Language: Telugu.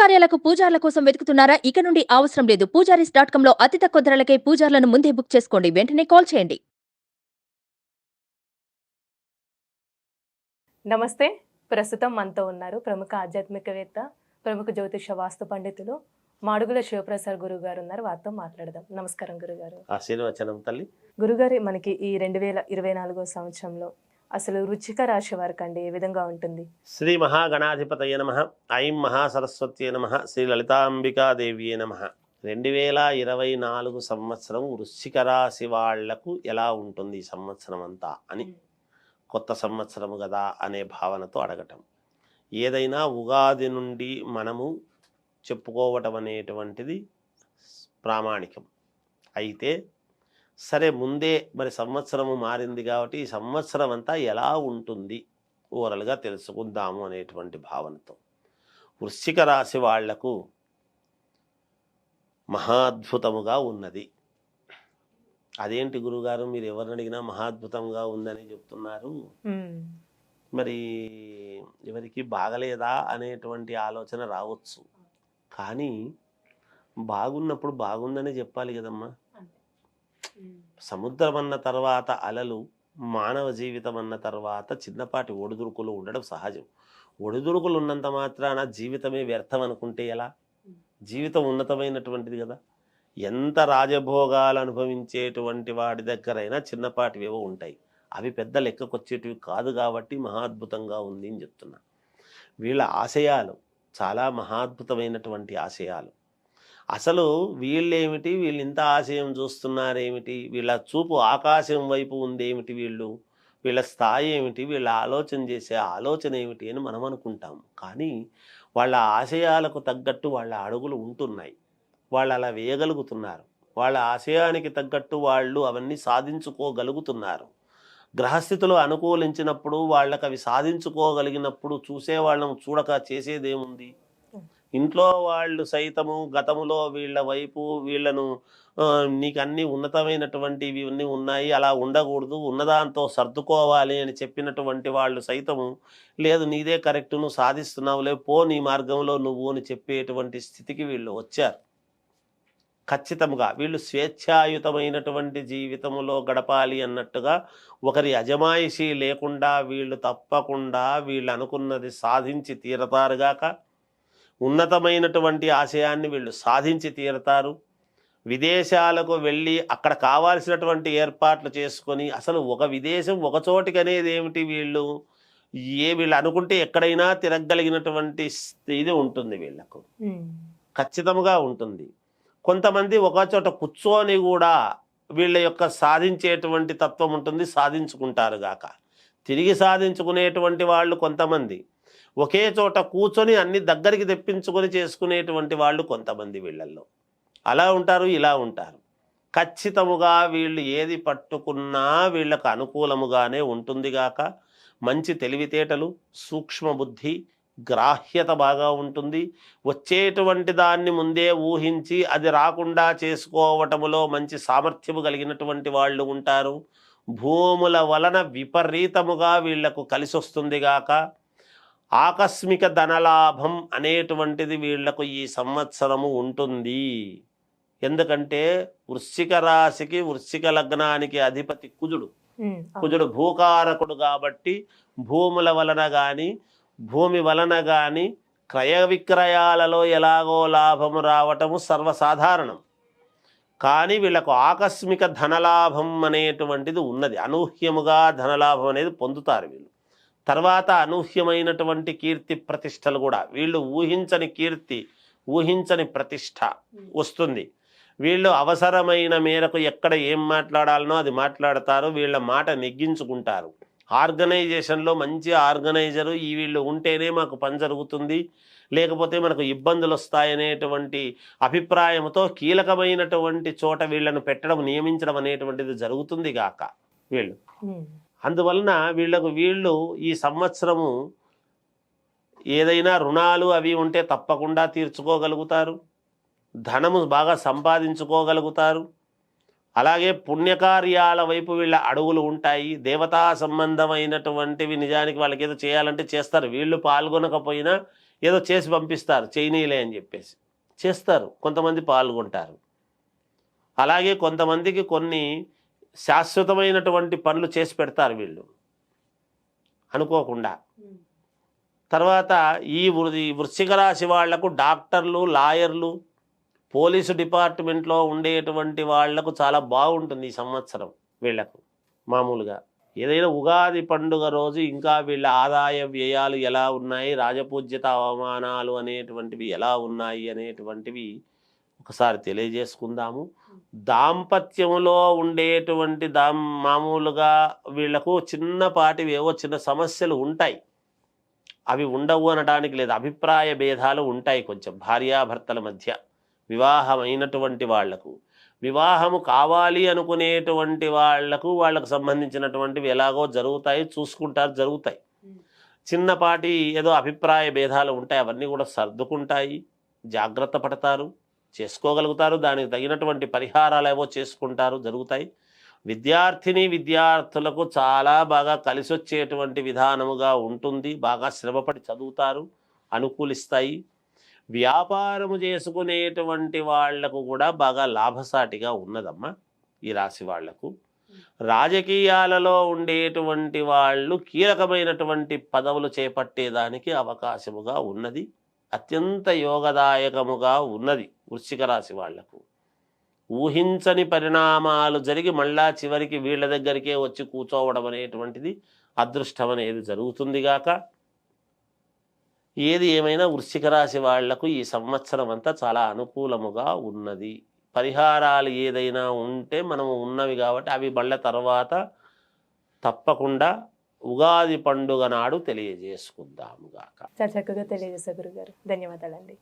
కార్యాలకు పూజార్ల కోసం వెతుకుతున్నారా? ఇక నుండి అవసరం లేదు. పూజారీస్ డాట్ కామ్లో అతి తక్కువ ధరలకే పూజార్లను ముందే బుక్ చేసుకోండి. వెంటనే కాల్ చేయండి. నమస్తే. ప్రస్తుతం మనతో ఉన్నారు ప్రముఖ ఆధ్యాత్మికవేత్త ప్రముఖ జ్యోతిష వాస్తు పండితులు మాడుగుల శివప్రసాద్ గురువు గారు ఉన్నారు. వారితో మాట్లాడదాం. నమస్కారం గురుగారు. ఆశీర్వచనం తల్లి. గురుగారి మనకి ఈ రెండు వేల ఇరవై నాలుగో సంవత్సరంలో అసలు రుచిక రాశి వారికి అండి ఏ విధంగా ఉంటుంది? శ్రీ మహాగణాధిపతయ నమ ఐం మహాసరస్వత్యే నమ శ్రీ లలితాంబికాదేవియే నమ. రెండు వేల ఇరవై నాలుగు సంవత్సరం వృశ్చిక రాశి వాళ్ళకు ఎలా ఉంటుంది ఈ సంవత్సరం అంతా అని కొత్త సంవత్సరము కదా అనే భావనతో అడగటం. ఏదైనా ఉగాది నుండి మనము చెప్పుకోవటం అనేటువంటిది ప్రామాణికం. అయితే సరే ముందే మరి సంవత్సరము మారింది కాబట్టి ఈ సంవత్సరం అంతా ఎలా ఉంటుంది? ఓరల్గా తెలుసుకుందాము అనేటువంటి భావనతో. వృశ్చిక రాశి వాళ్ళకు మహాద్భుతముగా ఉన్నది. అదేంటి గురుగారు? మీరు ఎవరిని అడిగినా మహాద్భుతంగా ఉందని చెప్తున్నారు. మరి ఎవరికి బాగలేదా అనేటువంటి ఆలోచన రావచ్చు. కానీ బాగున్నప్పుడు బాగుందనే చెప్పాలి కదమ్మా. సముద్రం అన్న తర్వాత అలలు మానవ జీవితం అన్న తర్వాత చిన్నపాటి ఒడిదుడుకులు ఉండడం సహజం. ఒడిదుడుకులు ఉన్నంత మాత్రాన జీవితమే వ్యర్థం అనుకుంటే ఎలా జీవితం ఉన్నతమైనటువంటిది కదా. ఎంత రాజభోగాలు అనుభవించేటువంటి వాడి దగ్గరైనా చిన్నపాటివేవో ఉంటాయి. అవి పెద్ద లెక్కకొచ్చేటివి కాదు కాబట్టి మహాద్భుతంగా ఉంది అని చెప్తున్నా. వీళ్ళ ఆశయాలు చాలా మహాద్భుతమైనటువంటి ఆశయాలు. అసలు వీళ్ళేమిటి? వీళ్ళు ఇంత ఆశయం చూస్తున్నారేమిటి? వీళ్ళ చూపు ఆకాశం వైపు ఉందేమిటి వీళ్ళు? వీళ్ళ స్థాయి ఏమిటి? వీళ్ళ ఆలోచన చేసే ఆలోచన ఏమిటి అని మనం అనుకుంటాం. కానీ వాళ్ళ ఆశయాలకు తగ్గట్టు వాళ్ళ అడుగులు ఉంటున్నాయి. వాళ్ళు అలా వేయగలుగుతున్నారు. వాళ్ళ ఆశయానికి తగ్గట్టు వాళ్ళు అవన్నీ సాధించుకోగలుగుతున్నారు. గ్రహస్థితులు అనుకూలించినప్పుడు వాళ్ళకి అవి సాధించుకోగలిగినప్పుడు చూసేవాళ్ళము చూడక చేసేదేముంది? ఇంట్లో వాళ్ళు సైతము గతములో వీళ్ళ వైపు వీళ్ళను నీకు అన్ని ఉన్నతమైనటువంటివి ఇవన్నీ ఉన్నాయి అలా ఉండకూడదు ఉన్నదాంతో సర్దుకోవాలి అని చెప్పినటువంటి వాళ్ళు సైతము లేదు నీదే కరెక్ట్ నువ్వు సాధిస్తున్నావులే పో నీ మార్గంలో నువ్వు అని చెప్పేటువంటి స్థితికి వీళ్ళు వచ్చారు. ఖచ్చితంగా వీళ్ళు స్వేచ్ఛాయుతమైనటువంటి జీవితంలో గడపాలి అన్నట్టుగా ఒకరి అజమాయిషీ లేకుండా వీళ్ళు తప్పకుండా వీళ్ళు అనుకున్నది సాధించి తీరతారుగాక ఉన్నతమైనటువంటి ఆశయాన్ని వీళ్ళు సాధించి తీరతారు. విదేశాలకు వెళ్ళి అక్కడ కావాల్సినటువంటి ఏర్పాట్లు చేసుకొని అసలు ఒక విదేశం ఒక చోటికి అనేది ఏమిటి వీళ్ళు? ఏ వీళ్ళు అనుకుంటే ఎక్కడైనా తిరగలిగినటువంటి ఇది ఉంటుంది వీళ్ళకు. ఖచ్చితంగా ఉంటుంది. కొంతమంది ఒక చోట కూర్చొని కూడా వీళ్ళ యొక్క సాధించేటువంటి తత్వం ఉంటుంది సాధించుకుంటారు గాక. తిరిగి సాధించుకునేటువంటి వాళ్ళు కొంతమంది. ఒకే చోట కూర్చొని అన్ని దగ్గరికి తెప్పించుకొని చేసుకునేటువంటి వాళ్ళు కొంతమంది వీళ్ళల్లో. అలా ఉంటారు ఇలా ఉంటారు. ఖచ్చితముగా వీళ్ళు ఏది పట్టుకున్నా వీళ్ళకు అనుకూలముగానే ఉంటుందిగాక మంచి తెలివితేటలు సూక్ష్మ బుద్ధి గ్రాహ్యత బాగా ఉంటుంది. వచ్చేటువంటి దాన్ని ముందే ఊహించి అది రాకుండా చేసుకోవటములో మంచి సామర్థ్యము కలిగినటువంటి వాళ్ళు ఉంటారు. భూముల వలన విపరీతముగా వీళ్ళకు కలిసొస్తుందిగాక గాక ఆకస్మిక ధనలాభం అనేటువంటిది వీళ్ళకు ఈ సంవత్సరము ఉంటుంది. ఎందుకంటే వృశ్చిక రాశికి వృశ్చిక లగ్నానికి అధిపతి కుజుడు. కుజుడు భూకారకుడు కాబట్టి భూముల వలన కానీ భూమి వలన కానీ క్రయ విక్రయాలలో ఎలాగో లాభము రావటము సర్వసాధారణం. కానీ వీళ్ళకు ఆకస్మిక ధనలాభం అనేటువంటిది ఉన్నది. అనూహ్యముగా ధనలాభం అనేది పొందుతారు వీళ్ళు. తర్వాత అనూహ్యమైనటువంటి కీర్తి ప్రతిష్టలు కూడా. వీళ్ళు ఊహించని కీర్తి ఊహించని ప్రతిష్ట వస్తుంది. వీళ్ళు అవసరమైన మేరకు ఎక్కడ ఏం మాట్లాడాలనో అది మాట్లాడతారు. వీళ్ళ మాట నెగ్గించుకుంటారు. ఆర్గనైజేషన్లో మంచి ఆర్గనైజరు ఈ వీళ్ళు ఉంటేనే మాకు పని జరుగుతుంది. లేకపోతే మనకు ఇబ్బందులు వస్తాయనేటువంటి అభిప్రాయంతో కీలకమైనటువంటి చోట వీళ్ళను పెట్టడం నియమించడం అనేటువంటిది జరుగుతుంది గాక. వీళ్ళు. అందువలన వీళ్ళకు వీళ్ళు ఈ సంవత్సరము ఏదైనా రుణాలు అవి ఉంటే తప్పకుండా తీర్చుకోగలుగుతారు. ధనము బాగా సంపాదించుకోగలుగుతారు. అలాగే పుణ్యకార్యాల వైపు వీళ్ళ అడుగులు ఉంటాయి. దేవతా సంబంధమైనటువంటివి నిజానికి వాళ్ళకి ఏదో చేయాలంటే చేస్తారు. వీళ్ళు పాల్గొనకపోయినా ఏదో చేసి పంపిస్తారు. చేయనీలే అని చెప్పేసి చేస్తారు. కొంతమంది పాల్గొంటారు. అలాగే కొంతమందికి కొన్ని శాశ్వతమైనటువంటి పనులు చేసి పెడతారు వీళ్ళు. అనుకోకుండా. తర్వాత ఈ వృ- ఈ వృశ్చిక రాశి వాళ్ళకు డాక్టర్లు లాయర్లు పోలీసు డిపార్ట్మెంట్లో ఉండేటువంటి వాళ్ళకు చాలా బాగుంటుంది ఈ సంవత్సరం వీళ్ళకు మామూలుగా. ఏదైనా ఉగాది పండుగ రోజు ఇంకా వీళ్ళ ఆదాయ వ్యయాలు ఎలా ఉన్నాయి? రాజపూజ్యత అవమానాలు అనేటువంటివి ఎలా ఉన్నాయి అనేటువంటివి ఒకసారి తెలియజేసుకుందాము. దాంపత్యంలో ఉండేటువంటి దాం మామూలుగా వీళ్ళకు చిన్నపాటివి ఏవో చిన్న సమస్యలు ఉంటాయి. అవి ఉండవు అనడానికి లేదు. అభిప్రాయ భేదాలు ఉంటాయి కొంచెం భార్యాభర్తల మధ్య. వివాహమైనటువంటి వాళ్ళకు. వివాహము కావాలి అనుకునేటువంటి వాళ్ళకు వాళ్ళకు సంబంధించినటువంటివి ఎలాగో జరుగుతాయి చూసుకుంటారు జరుగుతాయి. చిన్నపాటి ఏదో అభిప్రాయ భేదాలు ఉంటాయి. అవన్నీ కూడా సర్దుకుంటాయి. జాగ్రత్త పడతారు. చేసుకోగలుగుతారు దానికి తగినటువంటి పరిహారాలు ఏవో చేసుకుంటారు జరుగుతాయి. విద్యార్థిని విద్యార్థులకు చాలా బాగా కలిసి వచ్చేటువంటి విధానముగా ఉంటుంది బాగా శ్రమపడి చదువుతారు అనుకూలిస్తాయి. వ్యాపారము చేసుకునేటువంటి వాళ్ళకు కూడా బాగా లాభసాటిగా ఉన్నదమ్మా ఈ రాశి వాళ్ళకు. రాజకీయాలలో ఉండేటువంటి వాళ్ళు కీలకమైనటువంటి పదవులు చేపట్టేదానికి అవకాశముగా ఉన్నది. అత్యంత యోగదాయకముగా ఉన్నది వృశ్చిక రాశి వాళ్ళకు. ఊహించని పరిణామాలు జరిగి మళ్ళా చివరికి వీళ్ళ దగ్గరికే వచ్చి కూర్చోవడం అనేటువంటిది అదృష్టం అనేది జరుగుతుందిగాక ఏది ఏమైనా వృశ్చిక రాశి వాళ్ళకు ఈ సంవత్సరం అంతా చాలా అనుకూలముగా ఉన్నది. పరిహారాలు ఏదైనా ఉంటే మనము ఉన్నవి కాబట్టి అవి మళ్ళీ తర్వాత తప్పకుండా ఉగాది పండుగ నాడు తెలియజేసుకుందాము గాక. చాలా చక్కగా తెలియజేశారు గురుగారు. ధన్యవాదాలండి.